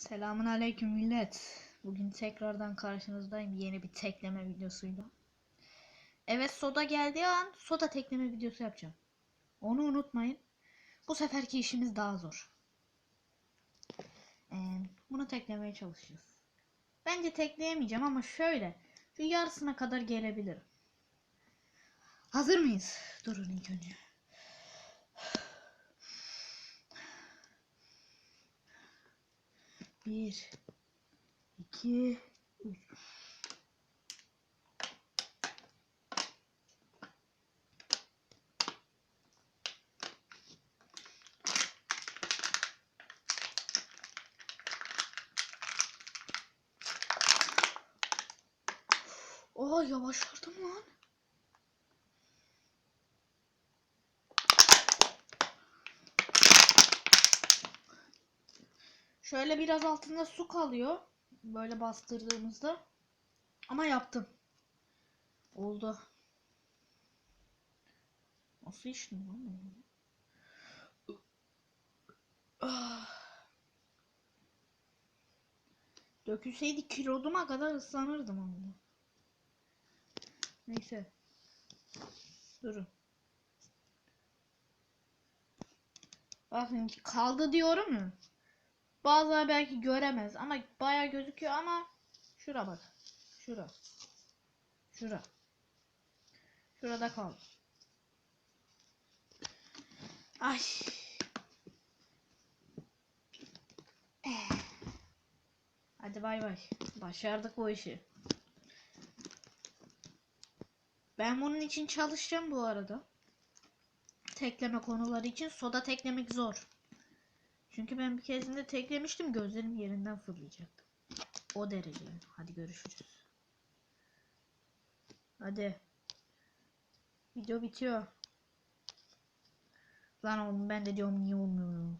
Selamun aleyküm millet. Bugün tekrardan karşınızdayım yeni bir tekleme videosuyla. Evet soda geldiği an soda tekleme videosu yapacağım. Onu unutmayın. Bu seferki işimiz daha zor. Ee, bunu teklemeye çalışacağız. Bence tekleyemeyeceğim ama şöyle. Şu yarısına kadar gelebilirim. Hazır mıyız? Durun ilk önce. Bir, iki, üç. Aa yavaşladım lan. Şöyle biraz altında su kalıyor. Böyle bastırdığımızda. Ama yaptım. Oldu. Nasıl içtim lan? Ah. Dökülseydi kiloduma kadar ıslanırdım ama. Neyse. Durun. Bakın kaldı diyorum ya. Bazıları belki göremez ama baya gözüküyor ama şura bak. Şura. Şura. Şurada kaldı. Ay. Eh. Hadi bay bay. Başardık bu işi. Ben bunun için çalışacağım bu arada. Tekleme konuları için soda teklemek zor. Çünkü ben bir kezinde teklemiştim gözlerim yerinden fırlayacaktı. O derece. Hadi görüşürüz. Hadi. Video bitiyor. Lan oğlum ben de diyorum niye olmuyor.